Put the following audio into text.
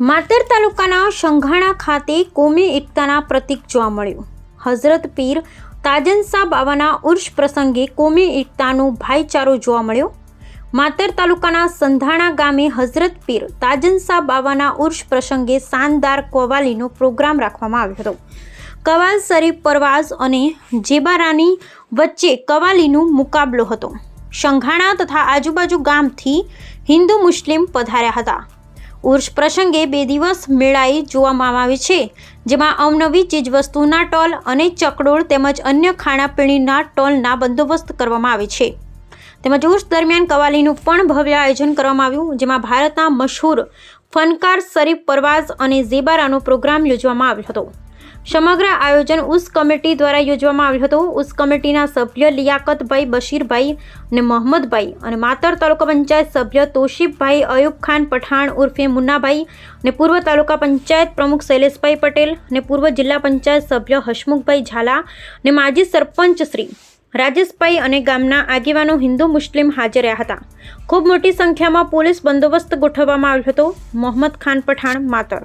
માતર તાલુકાના શંઘાણા ખાતે કોમી એકતાના પ્રતીક જોવા મળ્યું. હઝરત પીર તાજનસા બાવાના ઉર્ષ પ્રસંગે કોમી એકતાનો ભાઈચારો જોવા મળ્યો. માતર તાલુકાના સંધાણા ગામે હઝરત પીર તાજનસા બાવાના ઉર્ષ પ્રસંગે શાનદાર કવાલીનો પ્રોગ્રામ રાખવામાં આવ્યો હતો. કવાલ શરીફ પરવાઝ અને જેબારાની વચ્ચે કવાલીનો મુકાબલો હતો. શંઘાણા તથા આજુબાજુ ગામથી હિન્દુ મુસ્લિમ પધાર્યા હતા. ઉર્ષ પ્રસંગે બે દિવસ મેળાઈ જોવામાં આવે છે, જેમાં અવનવી ચીજવસ્તુના ટોલ અને ચકડોળ તેમજ અન્ય ખાણાપીણીના ટોલના બંદોબસ્ત કરવામાં આવે છે. તેમજ ઉર્ષ દરમિયાન કવાલીનું પણ ભવ્ય આયોજન કરવામાં આવ્યું, જેમાં ભારતના મશહૂર ફનકાર શરીફ પરવાઝ અને ઝેબારાનો પ્રોગ્રામ યોજવામાં આવ્યો હતો. સમગ્ર આયોજન ઉસ કમિટી દ્વારા યોજવામાં આવ્યું હતું. ઉસ કમિટીના સભ્ય લિયાકતભાઈ બશીરભાઈ અને મોહમ્મદભાઈ અને માતર તાલુકા પંચાયત સભ્ય તોશીફભાઈ, અયુબ ખાન પઠાણ ઉર્ફે મુન્નાભાઈ અને પૂર્વ તાલુકા પંચાયત પ્રમુખ શૈલેષભાઈ પટેલ અને પૂર્વ જિલ્લા પંચાયત સભ્ય હસમુખભાઈ ઝાલા અને માજી સરપંચ શ્રી રાજેશભાઈ અને ગામના આગેવાનો હિન્દુ મુસ્લિમ હાજર રહ્યા હતા. ખૂબ મોટી સંખ્યામાં પોલીસ બંદોબસ્ત ગોઠવવામાં આવ્યો હતો. મોહમ્મદ ખાન પઠાણ, માતર